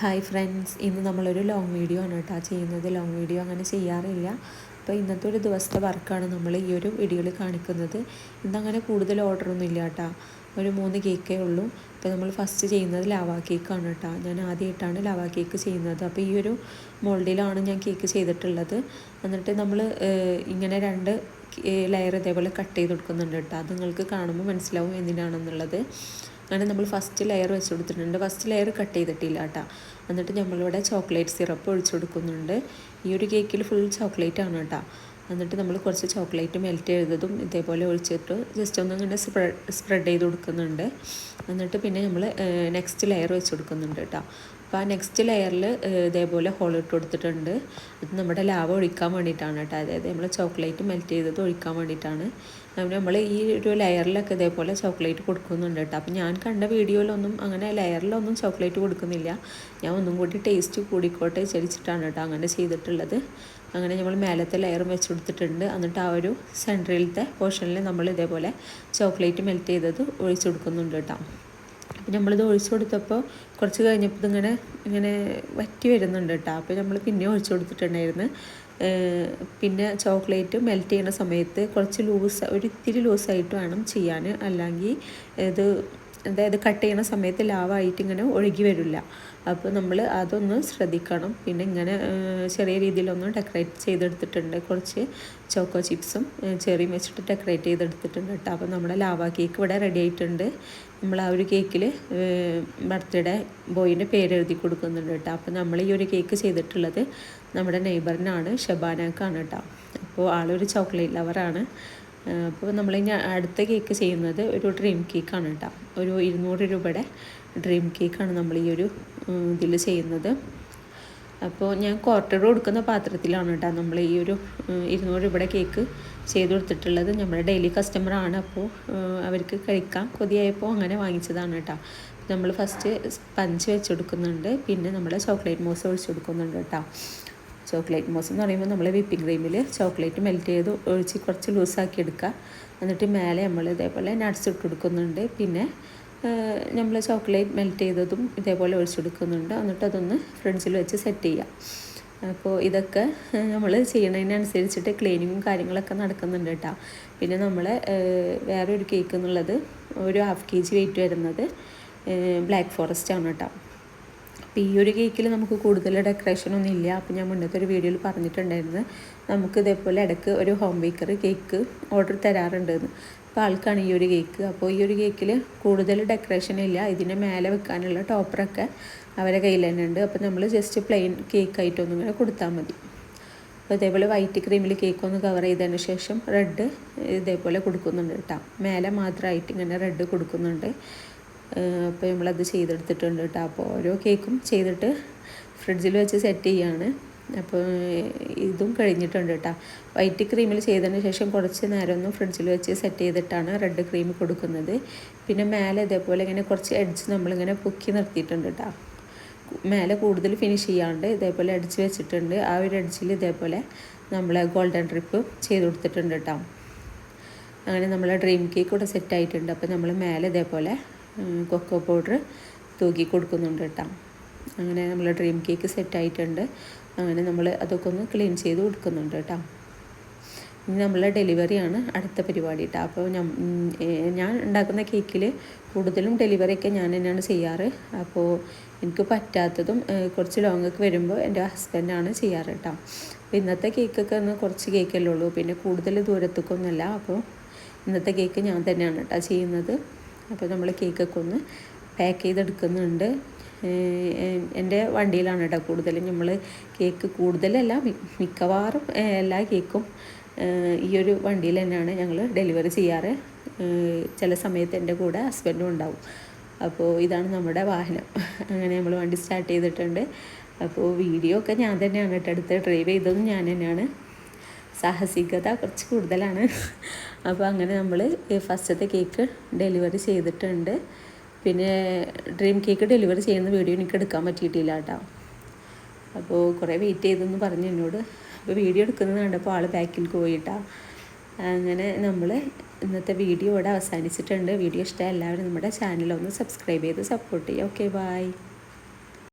Hi friends ഇന്ന് നമ്മളൊരു long video ആണ് കേട്ടോ ചെയ്യുന്നത് ലോങ് വീഡിയോ അങ്ങനെ ചെയ്യാറില്ല. അപ്പോൾ ഇന്നത്തെ ഒരു ദിവസത്തെ വർക്കാണ് നമ്മൾ ഈ ഒരു വീഡിയോയിൽ കാണിക്കുന്നത്. ഇന്നങ്ങനെ കൂടുതൽ ഓർഡറൊന്നും ഇല്ല കേട്ടോ ഒരു മൂന്ന് കേക്കേ ഉള്ളൂ. അപ്പോൾ നമ്മൾ ഫസ്റ്റ് ചെയ്യുന്നത് ലാവാ കേക്കാണ് കേട്ടോ ഞാൻ ആദ്യമായിട്ടാണ് ലാവാ കേക്ക് ചെയ്യുന്നത്. അപ്പോൾ ഈ ഒരു മോൾഡിലാണ് ഞാൻ കേക്ക് ചെയ്തിട്ടുള്ളത്. എന്നിട്ട് നമ്മൾ ഇങ്ങനെ രണ്ട് ലെയർ ഇതേപോലെ കട്ട് ചെയ്ത് കൊടുക്കുന്നുണ്ട് കേട്ടോ അത് നിങ്ങൾക്ക് കാണുമ്പോൾ മനസ്സിലാവും എന്തിനാണെന്നുള്ളത്. അങ്ങനെ നമ്മൾ ഫസ്റ്റ് ലെയർ വെച്ച് കൊടുത്തിട്ടുണ്ട്. ഫസ്റ്റ് ലെയർ കട്ട് ചെയ്തിട്ടില്ല കേട്ടോ എന്നിട്ട് നമ്മളിവിടെ ചോക്ലേറ്റ് സിറപ്പ് ഒഴിച്ചു കൊടുക്കുന്നുണ്ട്. ഈ ഒരു കേക്കിൽ ഫുൾ ചോക്ലേറ്റ് ആണ് കേട്ടോ എന്നിട്ട് നമ്മൾ കുറച്ച് ചോക്ലേറ്റ് മെൽറ്റ് ചെയ്തതും ഇതേപോലെ ഒഴിച്ചിട്ട് ജസ്റ്റ് ഒന്ന് ഇങ്ങനെ സ്പ്രെഡ് സ്പ്രെഡ് ചെയ്ത് കൊടുക്കുന്നുണ്ട്. എന്നിട്ട് പിന്നെ നമ്മൾ നെക്സ്റ്റ് ലെയർ വെച്ച് കൊടുക്കുന്നുണ്ട് കേട്ടോ അപ്പോൾ ആ നെക്സ്റ്റ് ലെയറിൽ ഇതേപോലെ ഹോൾ ഇട്ട് കൊടുത്തിട്ടുണ്ട്. അത് നമ്മുടെ ലാവ ഒഴിക്കാൻ വേണ്ടിയിട്ടാണ് കേട്ടോ അതായത് നമ്മൾ ചോക്ലേറ്റ് മെൽറ്റ് ചെയ്തത് ഒഴിക്കാൻ വേണ്ടിയിട്ടാണ്. നമ്മൾ ഈ ഒരു ലെയറിലൊക്കെ ഇതേപോലെ ചോക്ലേറ്റ് കൊടുക്കുന്നുണ്ട് കേട്ടോ അപ്പോൾ ഞാൻ കണ്ട വീഡിയോയിലൊന്നും അങ്ങനെ ലെയറിലൊന്നും ചോക്ലേറ്റ് കൊടുക്കുന്നില്ല. ഞാൻ ഒന്നും കൂടി ടേസ്റ്റ് കൂടിക്കോട്ടെ ചരിച്ചിട്ടാണ് കേട്ടോ അങ്ങനെ ചെയ്തിട്ടുള്ളത്. അങ്ങനെ നമ്മൾ മേലത്തെ ലെയറും വെച്ച് കൊടുത്തിട്ടുണ്ട്. എന്നിട്ട് ആ ഒരു സെൻട്രലിലത്തെ പോർഷനിൽ നമ്മൾ ഇതേപോലെ ചോക്ലേറ്റ് മെൽറ്റ് ചെയ്തത് ഒഴിച്ചു കൊടുക്കുന്നുണ്ട് കേട്ടോ പിന്നെ നമ്മളിത് ഒഴിച്ചു കൊടുത്തപ്പോൾ കുറച്ച് കഴിഞ്ഞപ്പോൾ ഇതിങ്ങനെ ഇങ്ങനെ വറ്റി വരുന്നുണ്ട് കേട്ടോ അപ്പോൾ നമ്മൾ പിന്നെ ഒഴിച്ചു കൊടുത്തിട്ടുണ്ടായിരുന്നു. പിന്നെ ചോക്ലേറ്റ് മെൽറ്റ് ചെയ്യുന്ന സമയത്ത് കുറച്ച് ലൂസ് ഒരു ഇത്തിരി ലൂസായിട്ട് വേണം ചെയ്യാൻ അല്ലെങ്കിൽ ഇത് അതായത് കട്ട് ചെയ്യുന്ന സമയത്ത് ലാവായിട്ട് ഇങ്ങനെ ഒഴുകി വരില്ല. അപ്പോൾ നമ്മൾ അതൊന്ന് ശ്രദ്ധിക്കണം. പിന്നെ ഇങ്ങനെ ചെറിയ രീതിയിലൊന്ന് ഡെക്കറേറ്റ് ചെയ്തെടുത്തിട്ടുണ്ട്. കുറച്ച് ചോക്കോ ചിപ്സും ചെറിയും വെച്ചിട്ട് ഡെക്കറേറ്റ് ചെയ്തെടുത്തിട്ടുണ്ട് കേട്ടോ. അപ്പോൾ നമ്മുടെ ലാവ കേക്ക് ഇവിടെ റെഡി ആയിട്ടുണ്ട്. നമ്മൾ ആ ഒരു കേക്കിൽ ബർത്ത്ഡേ ബോയിന്റെ പേര് എഴുതി കൊടുക്കുന്നുണ്ട് കേട്ടോ. അപ്പോൾ നമ്മൾ ഈ ഒരു കേക്ക് ചെയ്തിട്ടുള്ളത് നമ്മുടെ നെയ്ബറിനാണ് ഷബാനക്കാണ് കേട്ടോ. അപ്പോൾ ആളൊരു ചോക്ലേറ്റ് ലവറാണ് അപ്പോൾ നമ്മൾ ഇനി അടുത്ത കേക്ക് ചെയ്യുന്നത് ഒരു ഡ്രീം കേക്കാണ് കേട്ടോ. ഒരു ഇരുന്നൂറ് രൂപയുടെ ഡ്രീം കേക്കാണ് നമ്മൾ ഈ ഒരു ഇതിൽ ചെയ്യുന്നത്. അപ്പോൾ ഞാൻ ക്വാർട്ടർ കൊടുക്കുന്ന പാത്രത്തിലാണ് കേട്ടോ നമ്മൾ ഈ ഒരു ഇരുന്നൂറ് രൂപയുടെ കേക്ക് ചെയ്ത് കൊടുത്തിട്ടുള്ളത്. നമ്മുടെ ഡെയിലി കസ്റ്റമറാണ് അപ്പോൾ അവർക്ക് കഴിക്കാൻ കൊതിയായപ്പോൾ അങ്ങനെ വാങ്ങിച്ചതാണ് കേട്ടോ. നമ്മൾ ഫസ്റ്റ് സ്പഞ്ച് വെച്ച് കൊടുക്കുന്നുണ്ട്. പിന്നെ നമ്മൾ ചോക്ലേറ്റ് മോസ് ഒഴിച്ച് കൊടുക്കുന്നുണ്ട് കേട്ടോ. ചോക്ലേറ്റ് മോസ് എന്ന് പറയുമ്പോൾ നമ്മൾ വിപ്പിംഗ് ക്രീമിൽ ചോക്ലേറ്റ് മെൽറ്റ് ചെയ്ത് ഒഴിച്ച് കുറച്ച് ലൂസാക്കി എടുക്കുക. എന്നിട്ട് മേലെ നമ്മൾ ഇതേപോലെ നട്ട്സ് ഇട്ട് കൊടുക്കുന്നുണ്ട്. പിന്നെ നമ്മൾ ചോക്ലേറ്റ് മെൽറ്റ് ചെയ്തതും ഇതേപോലെ ഒഴിച്ചു കൊടുക്കുന്നുണ്ട്. എന്നിട്ട് അതൊന്ന് ഫ്രിഡ്ജിൽ വെച്ച് സെറ്റ് ചെയ്യാം. അപ്പോൾ ഇതൊക്കെ നമ്മൾ ചെയ്യുന്നതിനനുസരിച്ചിട്ട് ക്ലീനിങ്ങും കാര്യങ്ങളൊക്കെ നടക്കുന്നുണ്ട് കേട്ടോ. പിന്നെ നമ്മൾ വേറെ ഒരു കേക്ക് എന്നുള്ളത് ഒരു ഹാഫ് കെ ജി വെയിറ്റ് വരുന്നത് ബ്ലാക്ക് ഫോറസ്റ്റ് ആണ് കേട്ടോ. അപ്പോൾ ഈ ഒരു കേക്കിൽ നമുക്ക് കൂടുതൽ ഡെക്കറേഷൻ ഒന്നും ഇല്ല. അപ്പോൾ ഞാൻ മുന്നത്തെ ഒരു വീഡിയോയിൽ പറഞ്ഞിട്ടുണ്ടായിരുന്നു. നമുക്ക് ഇതേപോലെ ഇടയ്ക്ക് ഒരു ഹോം ബേക്കർ കേക്ക് ഓർഡർ തരാറുണ്ടെന്ന്. അപ്പോൾ ആൾക്കാണ് ഈ ഒരു കേക്ക് അപ്പോൾ ഈ ഒരു കേക്കിൽ കൂടുതൽ ഡെക്കറേഷൻ ഇല്ല. ഇതിന്റെ മേലെ വെക്കാനുള്ള ടോപ്പറൊക്കെ അവരെ കയ്യിൽ തന്നെ ഉണ്ട്. അപ്പോൾ നമ്മൾ ജസ്റ്റ് പ്ലെയിൻ കേക്ക് ആയിട്ടൊന്നും ഇങ്ങനെ കൊടുത്താൽ മതി. അപ്പോൾ ഇതേപോലെ വൈറ്റ് ക്രീമിൽ കേക്ക് ഒന്ന് കവർ ചെയ്തതിന് ശേഷം റെഡ് ഇതേപോലെ കൊടുക്കുന്നുണ്ട് കേട്ടോ മേലെ മാത്രമായിട്ട് ഇങ്ങനെ റെഡ് കൊടുക്കുന്നുണ്ട്. അപ്പോൾ നമ്മളത് ചെയ്തെടുത്തിട്ടുണ്ട് കേട്ടോ അപ്പോൾ ഓരോ കേക്കും ചെയ്തിട്ട് ഫ്രിഡ്ജിൽ വെച്ച് സെറ്റ് ചെയ്യാണ്. അപ്പോൾ ഇതും കഴിഞ്ഞിട്ടുണ്ട് കേട്ടോ വൈറ്റ് ക്രീമിൽ ചെയ്തതിന് ശേഷം കുറച്ച് നേരം ഫ്രിഡ്ജിൽ വെച്ച് സെറ്റ് ചെയ്തിട്ടാണ് റെഡ് ക്രീം കൊടുക്കുന്നത്. പിന്നെ മേലെ ഇതേപോലെ ഇങ്ങനെ കുറച്ച് എഡ്ജ് നമ്മളിങ്ങനെ പൊക്കി നിർത്തിയിട്ടുണ്ട് കേട്ടോ മേലെ കൂടുതൽ ഫിനിഷ് ചെയ്യാണ്ട് ഇതേപോലെ എഡ്ജ് വെച്ചിട്ടുണ്ട്. ആ ഒരു എഡ്ജിൽ ഇതേപോലെ നമ്മൾ ഗോൾഡൻ ട്രിപ്പ് ചെയ്ത് കൊടുത്തിട്ടുണ്ട് കേട്ടോ അങ്ങനെ നമ്മൾ ഡ്രീം കേക്ക് കൂടെ സെറ്റ് ആയിട്ടുണ്ട്. അപ്പോൾ നമ്മൾ മേലെ ഇതേപോലെ കൊക്കോ പൗഡർ തൂക്കി കൊടുക്കുന്നുണ്ട് കേട്ടോ. അങ്ങനെ നമ്മൾ ഡ്രീം കേക്ക് സെറ്റായിട്ടുണ്ട് അങ്ങനെ നമ്മൾ അതൊക്കെ ഒന്ന് ക്ലീൻ ചെയ്ത് കൊടുക്കുന്നുണ്ട് കേട്ടോ. ഇനി നമ്മളെ ഡെലിവറിയാണ് അടുത്ത പരിപാടി കേട്ടോ. അപ്പോൾ ഞാൻ ഉണ്ടാക്കുന്ന കേക്കിൽ കൂടുതലും ഡെലിവറിയൊക്കെ ഞാൻ തന്നെയാണ് ചെയ്യാറ്. അപ്പോൾ എനിക്ക് പറ്റാത്തതും കുറച്ച് ലോങ്ങൊക്കെ വരുമ്പോൾ എന്റെ ഹസ്ബൻഡാണ് ചെയ്യാറ് കേട്ടോ. അപ്പോൾ ഇന്നത്തെ കേക്കൊക്കെ ഒന്ന് കുറച്ച് കേക്കല്ലേ ഉള്ളൂ. പിന്നെ കൂടുതൽ ദൂരത്തേക്കൊന്നുമല്ല. അപ്പോൾ ഇന്നത്തെ കേക്ക് ഞാൻ തന്നെയാണ് കേട്ടോ ചെയ്യുന്നത്. അപ്പോൾ നമ്മൾ കേക്കൊക്കെ ഒന്ന് പാക്ക് ചെയ്തെടുക്കുന്നുണ്ട്. എന്റെ വണ്ടിയിലാണ് കേട്ടോ കൂടുതലും. നമ്മൾ കേക്ക് കൂടുതലല്ല മിക്കവാറും എല്ലാ കേക്കും ഈ ഒരു വണ്ടിയിൽ തന്നെയാണ് ഞങ്ങൾ ഡെലിവറി ചെയ്യാറ്. ചില സമയത്ത് എന്റെ കൂടെ ഹസ്ബൻഡും ഉണ്ടാവും. അപ്പോൾ ഇതാണ് നമ്മുടെ വാഹനം. അങ്ങനെ നമ്മൾ വണ്ടി സ്റ്റാർട്ട് ചെയ്തിട്ടുണ്ട്. അപ്പോൾ വീഡിയോ ഒക്കെ ഞാൻ തന്നെയാണ് കേട്ടോ അടുത്ത് ഡ്രൈവ് ചെയ്തതും ഞാൻ തന്നെയാണ്. സാഹസികത കുറച്ച് കൂടുതലാണ്. അപ്പോൾ അങ്ങനെ നമ്മൾ ഫസ്റ്റത്തെ കേക്ക് ഡെലിവറി ചെയ്തിട്ടുണ്ട്. പിന്നെ ഡ്രീം കേക്ക് ഡെലിവറി ചെയ്യുന്ന വീഡിയോ എനിക്ക് എടുക്കാൻ പറ്റിയിട്ടില്ല കേട്ടോ. അപ്പോൾ കുറേ വെയിറ്റ് ചെയ്തെന്ന് പറഞ്ഞു എന്നോട്. അപ്പോൾ വീഡിയോ എടുക്കുന്നത് കണ്ടപ്പോൾ ആൾ ബാക്കിൽ പോയിട്ടാ അങ്ങനെ നമ്മൾ ഇന്നത്തെ വീഡിയോ ഇവിടെ അവസാനിച്ചിട്ടുണ്ട്. വീഡിയോ ഇഷ്ടമായ എല്ലാവരും നമ്മുടെ ചാനലൊന്ന് സബ്സ്ക്രൈബ് ചെയ്ത് സപ്പോർട്ട് ചെയ്യുക. Okay bye